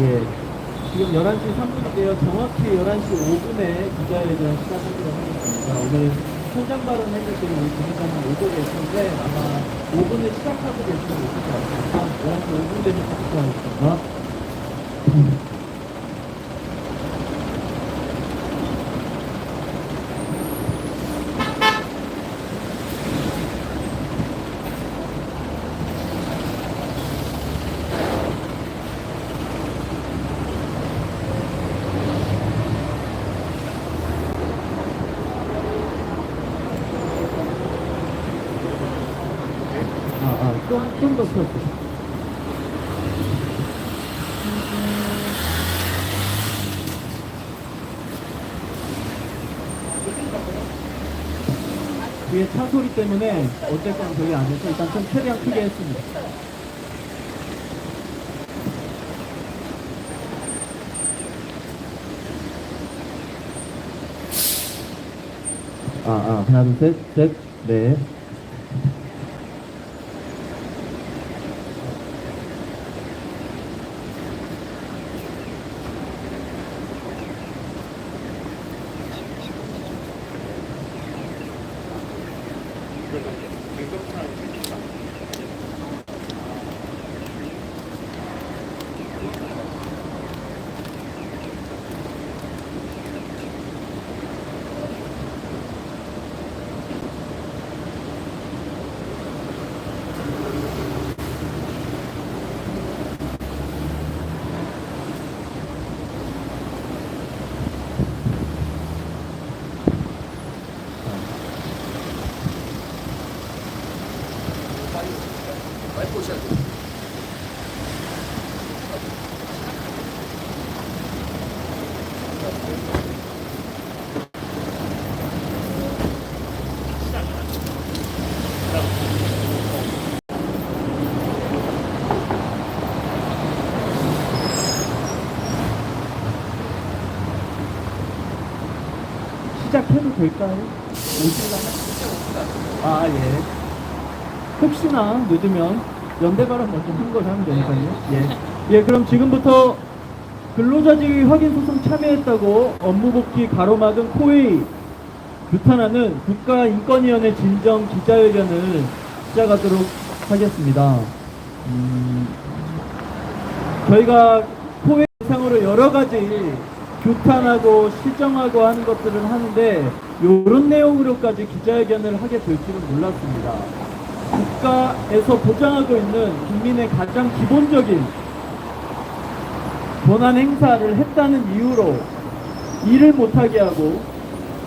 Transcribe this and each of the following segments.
예. 지금 11시 3분인데요. 정확히 11시 5분에 기자회견 시작하기로 하겠습니다. 오늘 현장 발언 해주신 우리 부장님 오고 계신데 아마 5분에 시작하고 계시면 오실 것 같습니다. 11시 5분 되면 시작하겠습니다. 아, 아, 좀, 좀더 키워주세요. 뒤에 차 소리 때문에 어쨌건 저희 안에서 일단 좀 최대한 크게 했습니다. 아, 아, 하나, 둘, 셋, 셋, 네. 시작해도 될까요? 오실라나? 아, 예. 혹시나 늦으면 연대 발언 먼저 한걸 하면 되니까요. 예. 예, 그럼 지금부터 근로자지위 확인 소송 참여했다고 업무 복귀 가로막은 코웨이 규탄하는 국가인권위원회 진정 기자회견을 시작하도록 하겠습니다. 음, 저희가 코웨이 상으로 여러 가지 규탄하고 시정하고 하는 것들을 하는데 이런 내용으로까지 기자회견을 하게 될 줄은 몰랐습니다. 국가에서 보장하고 있는 국민의 가장 기본적인 권한 행사를 했다는 이유로 일을 못하게 하고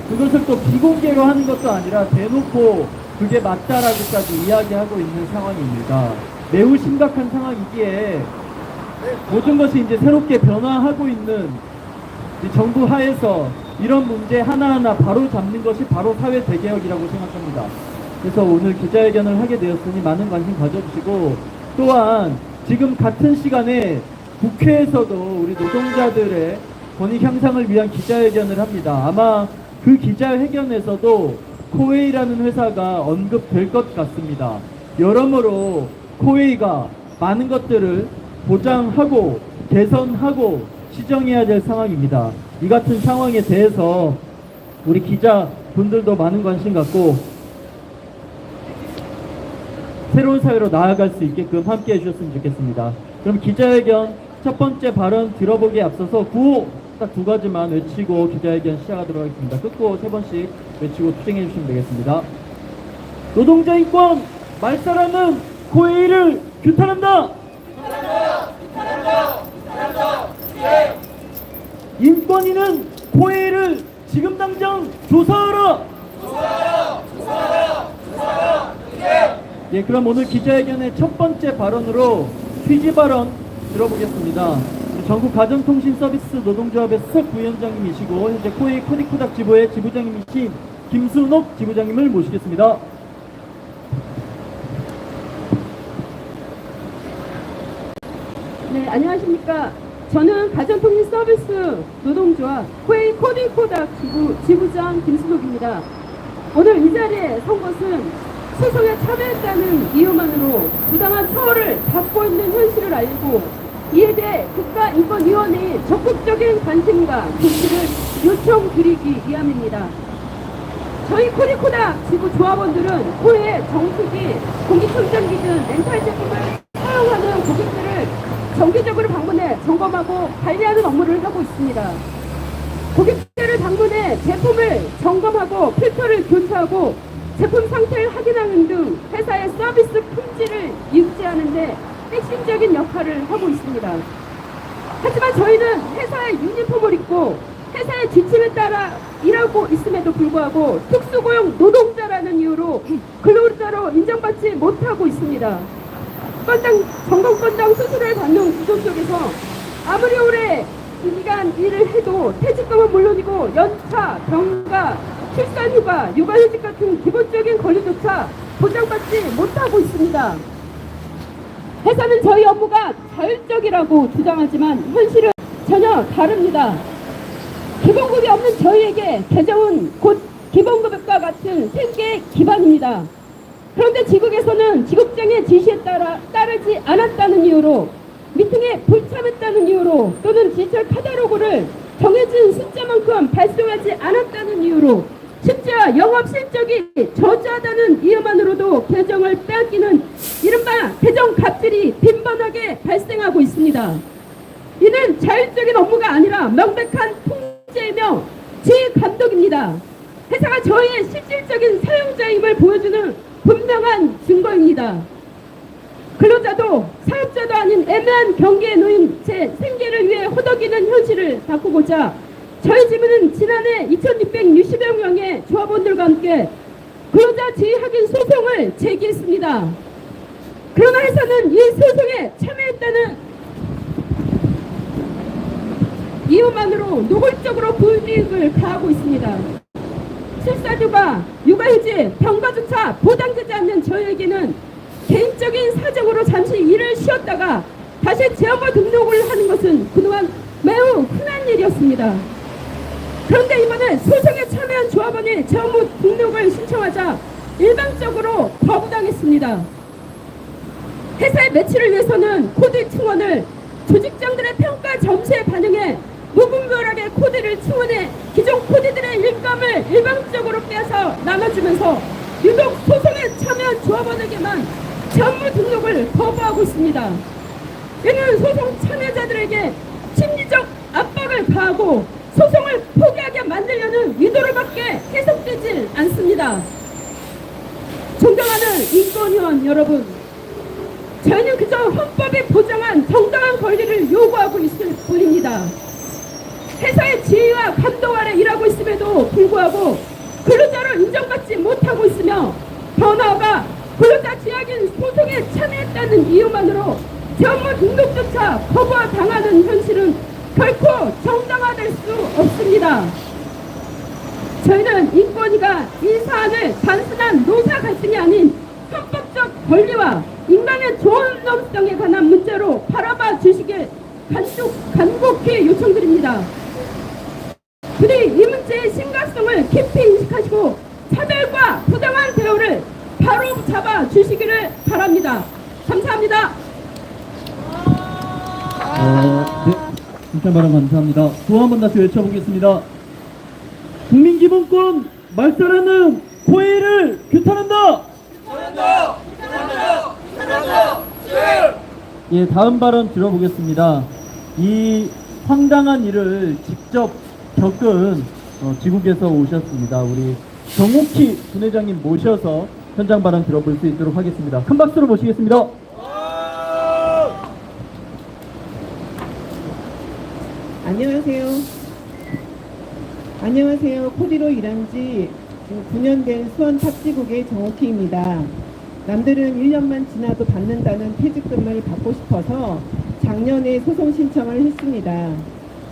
그것을 또 비공개로 하는 것도 아니라 대놓고 그게 맞다라고까지 이야기하고 있는 상황입니다. 매우 심각한 상황이기에 모든 것이 이제 새롭게 변화하고 있는 이 정부 하에서 이런 문제 하나하나 바로 잡는 것이 바로 사회 대개혁이라고 생각합니다. 그래서 오늘 기자회견을 하게 되었으니 많은 관심 가져주시고 또한 지금 같은 시간에 국회에서도 우리 노동자들의 권익 향상을 위한 기자회견을 합니다. 아마 그 기자회견에서도 코웨이라는 회사가 언급될 것 같습니다. 여러모로 코웨이가 많은 것들을 보장하고 개선하고 시정해야 될 상황입니다. 이 같은 상황에 대해서 우리 기자분들도 많은 관심 갖고 새로운 사회로 나아갈 수 있게끔 함께 해주셨으면 좋겠습니다. 그럼 기자회견 첫 번째 발언 들어보기에 앞서서 구호 딱 두 가지만 외치고 기자회견 시작하도록 하겠습니다. 끝고 세 번씩 외치고 투쟁해 주시면 되겠습니다. 노동자 인권 말살하는 코웨이를 규탄한다. 인권위는 코웨이를 지금 당장 조사하라. 예, 그럼 오늘 기자회견의 첫 번째 발언으로 취지 발언 들어보겠습니다. 전국 가전통신 서비스 노동조합의 수석 부위원장님이시고 현재 코웨이 코디코닥 지부의 지부장님이신 김순옥 지부장님을 모시겠습니다. 네, 안녕하십니까. 저는 가전통신 서비스 노동조합 코웨이 코딩코닥 지부, 지부장 김수덕입니다. 오늘 이 자리에 선 것은 소송에 참여했다는 이유만으로 부당한 처우를 받고 있는 현실을 알고 이에 대해 인권위원회에 적극적인 관심과 조치를 요청드리기 위함입니다. 저희 코리코다 지부 조합원들은 코에 정수기, 공기청정기 등 렌탈 제품을 사용하는 고객들을 정기적으로 방문해 점검하고 관리하는 업무를 하고 있습니다. 고객들을 방문해 제품을 점검하고 필터를 교체하고 제품 상태를 확인하는 등 회사의 서비스 품질을 유지하는 데 핵심적인 역할을 하고 있습니다. 하지만 저희는 회사의 유니폼을 입고 회사의 지침에 따라 일하고 있음에도 불구하고 특수고용 노동자라는 이유로 근로자로 인정받지 못하고 있습니다. 건당, 점검건당 수술을 받는 구조 속에서 아무리 오래 기간 일을 해도 퇴직금은 물론이고 연차, 병가, 출산휴가, 육아휴직 같은 기본적인 권리조차 보장받지 못하고 있습니다. 회사는 저희 업무가 자율적이라고 주장하지만 현실은 전혀 다릅니다. 기본급이 없는 저희에게 개정은 곧 기본급과 같은 생계 기반입니다. 그런데 지국에서는 지국장의 지시에 따라 따르지 않았다는 이유로 미팅에 불참했다는 이유로 또는 디지털 카탈로그를 정해진 숫자만큼 발송하지 않았다는 이유로 심지어 영업 실적이 저조하다는 이유만으로도 개정을 빼앗기는 이른바 개정 갑질이 빈번하게 발생하고 있습니다. 이는 자율적인 업무가 아니라 명백한 통제이며 지감독입니다. 회사가 저희의 실질적인 사용자임을 보여주는 분명한 증거입니다. 근로자도 사업자도 아닌 애매한 경계에 놓인 제 생계를 위해 허덕이는 현실을 바꾸고자 저희 지부는 지난해 2660여 명의 조합원들과 함께 근로자 지위 확인 소송을 제기했습니다. 그러나 회사는 이 소송에 참여했다는 이유만으로 노골적으로 불이익을 가하고 있습니다. 실사휴가, 육아휴직, 병가조차 보장되지 않는 저희에게는 개인적인 사정으로 잠시 일을 쉬었다가 다시 재업과 등록을 하는 것은 그동안 매우 흔한 일이었습니다. 그런데 이번에 소송에 참여한 조합원이 재업무 등록을 신청하자 일방적으로 거부당했습니다. 회사의 매출을 위해서는 코드 충원을 조직장들의 평가 점수에 반영해 무분별하게 코드를 충원해 기존 코드들의 일감을 일방적으로 빼서 나눠주면서 유독 소송에 참여한 조합원에게만 전무 등록을 거부하고 있습니다. 이는 소송 참여자들에게 심리적 압박을 가하고 소송을 포기하게 만들려는 의도로밖에 해석되질 않습니다. 존경하는 인권위원 여러분, 저희는 그저 헌법이 보장한 정당한 권리를 요구하고 있을 뿐입니다. 회사의 지위와 감독 아래 일하고 있음에도 불구하고 근로자로 인정받지 못하고 있으며 더 나아가 근로자 지약인 소송에 참여했다는 이유만으로 재업무 등록조차 거부와 당하는 현실은 결코 정당화될 수 없습니다. 저희는 인권위가 이 사안을 단순한 노사 갈등이 아닌 헌법적 권리와 인간의 존엄성에 관한 문제로 바라봐 주시길 간곡, 간곡히 요청드립니다. 부디 이 문제의 심각성을 깊이 인식하시고 차별과 부당한 대우를 바로 잡아 주시기를 바랍니다. 감사합니다. 어, 네. 일단 발언 감사합니다. 구호 한번 다시 외쳐보겠습니다. 국민기본권 말살하는 고해를 규탄한다! 예, 다음 발언 들어보겠습니다. 이 황당한 일을 직접 겪은 어, 지국에서 오셨습니다. 우리 정옥희 분회장님 모셔서 현장 발언 들어볼 수 있도록 하겠습니다. 큰 박수로 모시겠습니다. 안녕하세요. 안녕하세요. 코디로 일한 지 9년 된 수원 탑지국의 정옥희입니다. 남들은 1년만 지나도 받는다는 퇴직금을 받고 싶어서 작년에 소송 신청을 했습니다.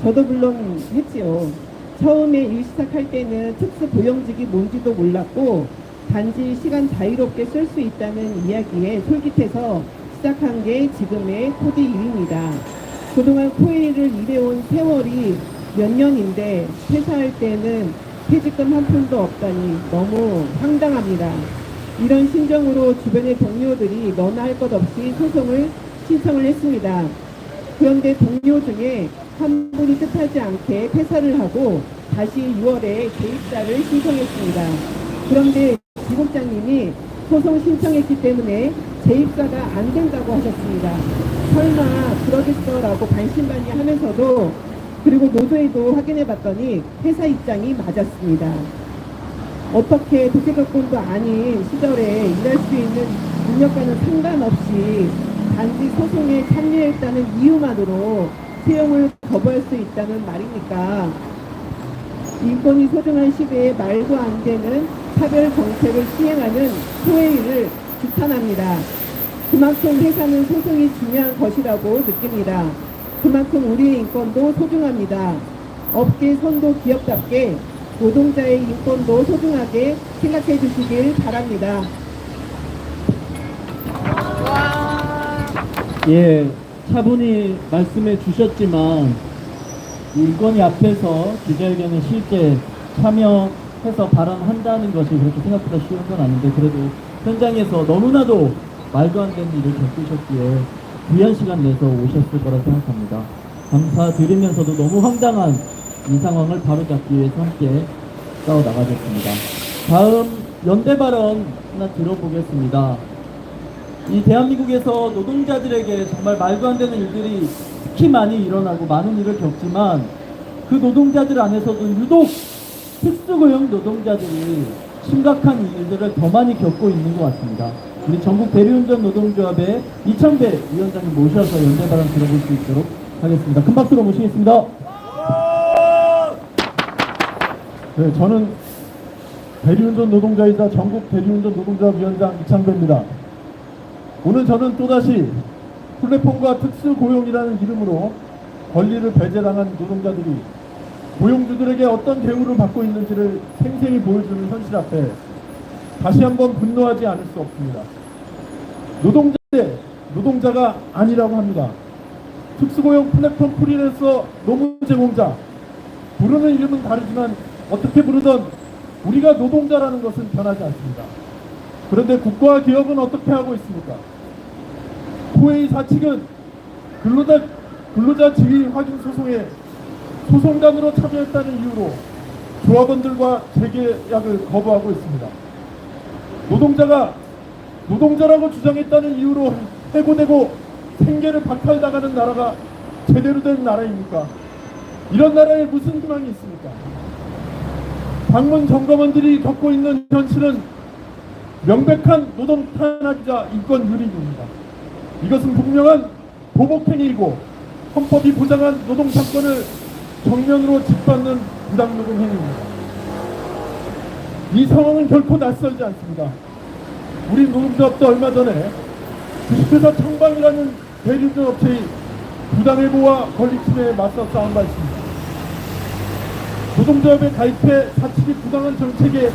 저도 물론 했지요. 처음에 일 시작할 때는 특수 고용직이 뭔지도 몰랐고 단지 시간 자유롭게 쓸 수 있다는 이야기에 솔깃해서 시작한 게 지금의 코디 일입니다. 그동안 코일을 일해온 세월이 몇 년인데 퇴사할 때는 퇴직금 한 푼도 없다니 너무 황당합니다. 이런 심정으로 주변의 동료들이 너나 할 것 없이 소송을 신청을 했습니다. 그런데 동료 중에 한 분이 뜻하지 않게 퇴사를 하고 다시 6월에 재입사를 신청했습니다. 그런데 지국장님이 소송 신청했기 때문에 재입사가 안 된다고 하셨습니다. 설마 그러겠어라고 반신반의하면서도 그리고 노조에도 확인해 봤더니 회사 입장이 맞았습니다. 어떻게 독재조건도 아닌 시절에 일할 수 있는 능력과는 상관없이 단지 소송에 참여했다는 이유만으로 채용을 거부할 수 있다는 말입니까? 인권이 소중한 시대에 말도 안 되는 차별 정책을 시행하는 소회의를 비판합니다. 그만큼 회사는 소송이 중요한 것이라고 느낍니다. 그만큼 우리의 인권도 소중합니다. 업계 선도 기업답게 노동자의 인권도 소중하게 생각해 주시길 바랍니다. 예, 차분히 말씀해 주셨지만 인권위 앞에서 기자회견에 실제 참여해서 발언한다는 것이 그렇게 생각보다 쉬운 건 아닌데 그래도 현장에서 너무나도 말도 안 되는 일을 겪으셨기에 귀한 시간 내서 오셨을 거라 생각합니다. 감사드리면서도 너무 황당한 이 상황을 바로잡기 위해서 함께 싸워 나가겠습니다. 다음 연대 발언 하나 들어보겠습니다. 이 대한민국에서 노동자들에게 정말 말도 안 되는 일들이 특히 많이 일어나고 많은 일을 겪지만 그 노동자들 안에서도 유독 특수고용 노동자들이 심각한 일들을 더 많이 겪고 있는 것 같습니다. 우리 전국 대리운전 노동조합의 이창배 위원장님 모셔서 연대 발언 들어볼 수 있도록 하겠습니다. 큰 박수로 모시겠습니다. 네, 저는 대리운전 노동자이자 전국 대리운전 노동조합 위원장 이창배입니다. 오늘 저는 또다시 플랫폼과 특수고용이라는 이름으로 권리를 배제당한 노동자들이 고용주들에게 어떤 대우를 받고 있는지를 생생히 보여주는 현실 앞에 다시 한번 분노하지 않을 수 없습니다. 노동자 대 노동자가 아니라고 합니다. 특수고용 플랫폼 프리랜서 노무 제공자 부르는 이름은 다르지만 어떻게 부르던 우리가 노동자라는 것은 변하지 않습니다. 그런데 국가와 기업은 어떻게 하고 있습니까? 코웨이 사측은 근로자, 근로자 지위 확인 소송에 소송단으로 참여했다는 이유로 조합원들과 재계약을 거부하고 있습니다. 노동자가 노동자라고 주장했다는 이유로 해고되고 생계를 박탈당하는 나라가 제대로 된 나라입니까? 이런 나라에 무슨 희망이 있습니까? 방문 점검원들이 겪고 있는 현실은 명백한 노동 탄압이자 인권 유린입니다. 이것은 분명한 보복행위이고 헌법이 보장한 노동 상권을 정면으로 짓밟는 부당노동 행위입니다. 이 상황은 결코 낯설지 않습니다. 우리 노동조합도 얼마 전에 주식회사 청방이라는 대리운전 업체의 부당해고와 권리침해에 맞서 싸운 바 있습니다. 노동조합에 가입해 사측이 부당한 정책에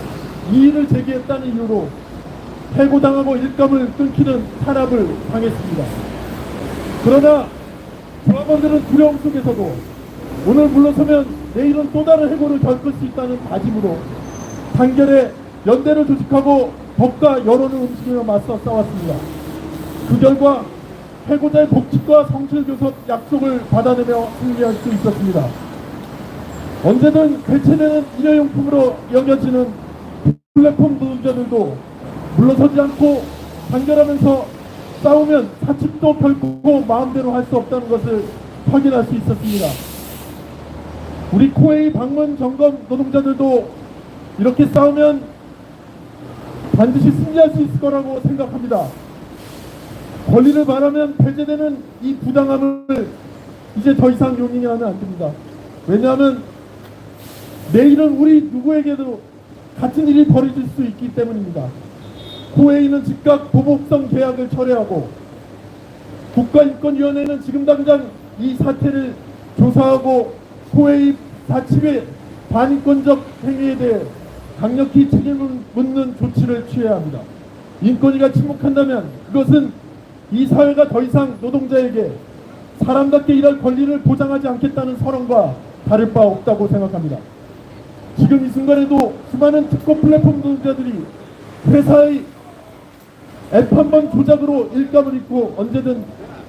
이의를 제기했다는 이유로 해고당하고 일감을 끊기는 탄압을 당했습니다. 그러나 조합원들은 두려움 속에서도 오늘 물러서면 내일은 또 다른 해고를 겪을 수 있다는 다짐으로 단결에 연대를 조직하고 법과 여론을 움직이며 맞서 싸웠습니다. 그 결과 해고자의 복직과 성실교섭 약속을 받아내며 승리할 수 있었습니다. 언제든 대체되는 일회용품으로 여겨지는 플랫폼 노동자들도 물러서지 않고 단결하면서 싸우면 사측도 결코 마음대로 할 수 없다는 것을 확인할 수 있었습니다. 우리 코웨이 방문 점검 노동자들도 이렇게 싸우면 반드시 승리할 수 있을 거라고 생각합니다. 권리를 말하면 배제되는 이 부당함을 이제 더 이상 용인하면 안 됩니다. 왜냐하면 내일은 우리 누구에게도 같은 일이 벌어질 수 있기 때문입니다. 코웨이는 즉각 보복성 계약을 철회하고 국가인권위원회는 지금 당장 이 사태를 조사하고 코웨이 사측의 반인권적 행위에 대해 강력히 책임을 묻는 조치를 취해야 합니다. 인권위가 침묵한다면 그것은 이 사회가 더 이상 노동자에게 사람답게 일할 권리를 보장하지 않겠다는 선언과 다를 바 없다고 생각합니다. 지금 이 순간에도 수많은 특허 플랫폼 노동자들이 회사의 앱 한 번 조작으로 일감을 입고 언제든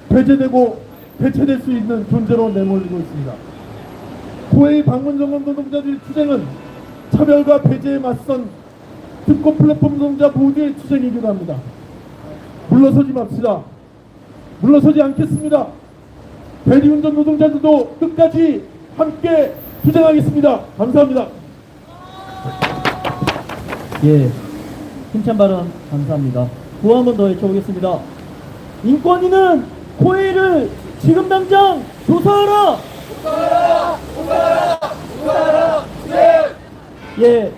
배제되고 대체될 수 있는 존재로 내몰리고 있습니다. 고해의 방문 점검 노동자들의 투쟁은 차별과 배제에 맞선 특고 플랫폼 노동자 모두의 투쟁이기도 합니다. 물러서지 맙시다. 물러서지 않겠습니다. 대리운전 노동자들도 끝까지 함께 투쟁하겠습니다. 감사합니다. 예, 힘찬 발언 감사합니다. 구호 한번더 외쳐보겠습니다. 인권위는 코웨이를 지금 당장 조사하라! 예,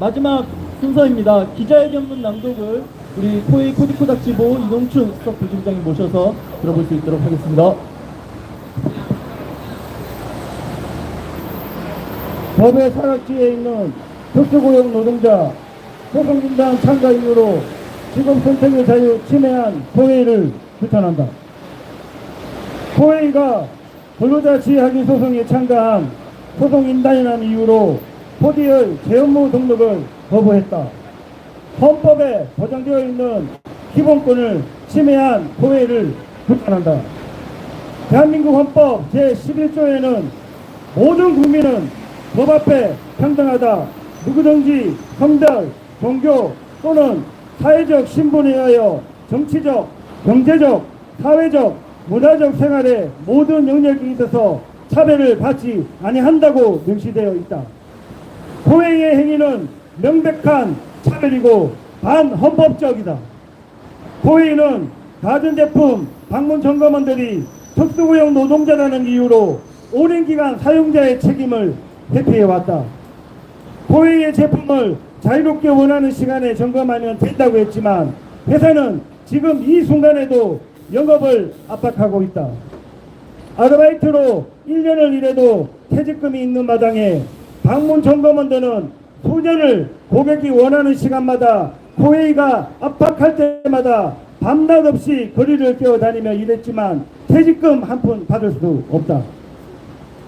마지막 순서입니다. 기자회견문 낭독을 우리 코웨이 코디코 닥지보 이동춘 수석 부지부장이 모셔서 들어볼 수 있도록 하겠습니다. 법의 사각지에 있는 특수고용 노동자 소송진단 참가 이유로 직업 선택의 자유 침해한 코웨이를 규탄한다. 코웨이가 근로자 지휘하기 소송에 참가한 소송인단이라는 이유로 포디의 재업무 등록을 거부했다. 헌법에 보장되어 있는 기본권을 침해한 코웨이를 규탄한다. 대한민국 헌법 제11조에는 모든 국민은 법 앞에 평등하다. 누구든지 성별, 종교 또는 사회적 신분에 의하여 정치적, 경제적, 사회적, 문화적 생활의 모든 영역에 있어서 차별을 받지 아니한다고 명시되어 있다. 고행의 행위는 명백한 차별이고 반헌법적이다. 고의는 가전제품 방문 점검원들이 특수고용 노동자라는 이유로 오랜 기간 사용자의 책임을 회피해왔다. 고의의 제품을 자유롭게 원하는 시간에 점검하면 된다고 했지만 회사는 지금 이 순간에도 영업을 압박하고 있다. 아르바이트로 1년을 일해도 퇴직금이 있는 마당에 방문 점검원들은 소년을 고객이 원하는 시간마다 고회의가 압박할 때마다 밤낮 없이 거리를 뛰어다니며 일했지만 퇴직금 한 푼 받을 수 없다.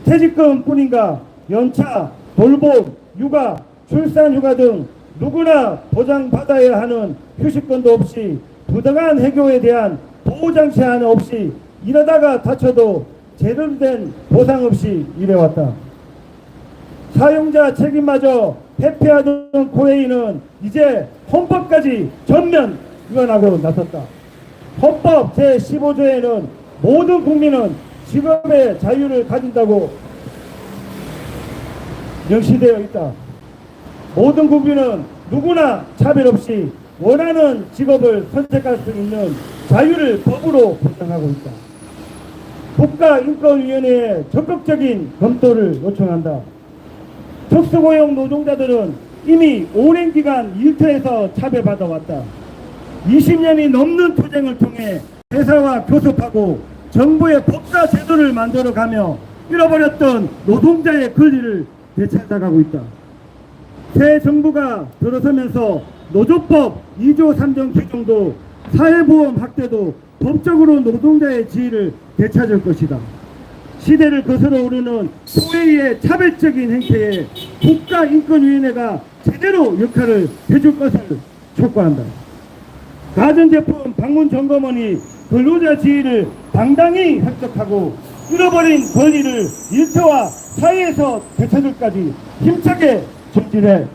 퇴직금 뿐인가 연차, 돌봄, 육아, 출산휴가 등 누구나 보장받아야 하는 휴식권도 없이 부당한 해고에 대한 보호장치 하나 없이 일하다가 다쳐도 제대로 된 보상 없이 일해왔다. 사용자 책임마저 회피하던 코웨이는 이제 헌법까지 전면 위반하고 나섰다. 헌법 제15조에는 모든 국민은 직업의 자유를 가진다고 명시되어 있다. 모든 국민은 누구나 차별 없이 원하는 직업을 선택할 수 있는 자유를 법으로 보장하고 있다. 국가인권위원회에 적극적인 검토를 요청한다. 특수고용 노동자들은 이미 오랜 기간 일터에서 차별받아 왔다. 20년이 넘는 투쟁을 통해 회사와 교섭하고 정부의 법사 제도를 만들어가며 잃어버렸던 노동자의 권리를 되찾아가고 있다. 새 정부가 들어서면서 노조법 2조 3정 규정도 사회보험 확대도 법적으로 노동자의 지위를 되찾을 것이다. 시대를 거슬러 오르는 소외의 차별적인 행태에 국가인권위원회가 제대로 역할을 해줄 것을 촉구한다. 가전제품 방문 점검원이 근로자 지위를 당당히 획득하고 잃어버린 권리를 일터와 사회에서 되찾을까지 힘차게 전진해